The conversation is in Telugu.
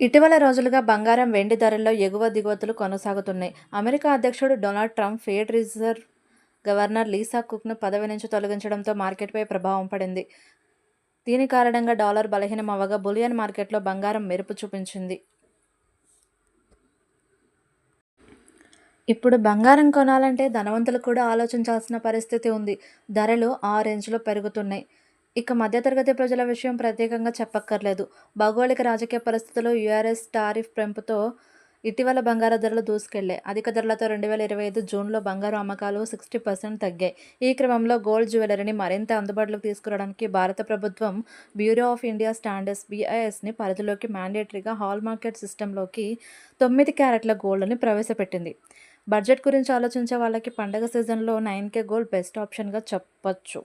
ఇటీవల రోజులుగా బంగారం, వెండి ధరల్లో ఎగువ దిగువతులు కొనసాగుతున్నాయి. అమెరికా అధ్యక్షుడు Donald Trump Fed Reserve governor Lisa కుక్ను పదవి నుంచి తొలగించడంతో మార్కెట్పై ప్రభావం పడింది. దీని కారణంగా డాలర్ బలహీనం అవ్వగా బులియన్ మార్కెట్లో బంగారం మెరుపు చూపించింది. ఇప్పుడు బంగారం కొనాలంటే ధనవంతులు కూడా ఆలోచించాల్సిన పరిస్థితి ఉంది. ధరలు ఆ రేంజ్లో పెరుగుతున్నాయి. ఇక మధ్యతరగతి ప్రజల విషయం ప్రత్యేకంగా చెప్పక్కర్లేదు. భౌగోళిక, రాజకీయ పరిస్థితులు, యూఆర్ఎస్ టారిఫ్ పెంపుతో ఇటీవల బంగారు ధరలు దూసుకెళ్ళాయి. అధిక ధరలతో రెండు వేల ఇరవై ఐదు జూన్లో బంగారు అమ్మకాలు సిక్స్టీ పర్సెంట్ తగ్గాయి. ఈ క్రమంలో గోల్డ్, జ్యువెలరీని మరింత అందుబాటులోకి తీసుకురావడానికి భారత ప్రభుత్వం బ్యూరో ఆఫ్ ఇండియా స్టాండర్డ్స్ బీఐఎస్ని పరిధిలోకి మ్యాండేటరీగా హాల్ మార్కెట్ సిస్టంలోకి తొమ్మిది క్యారెట్ల గోల్డ్ని ప్రవేశపెట్టింది. బడ్జెట్ గురించి ఆలోచించే వాళ్ళకి పండగ సీజన్లో నైన్ కే గోల్డ్ బెస్ట్ ఆప్షన్గా చెప్పొచ్చు.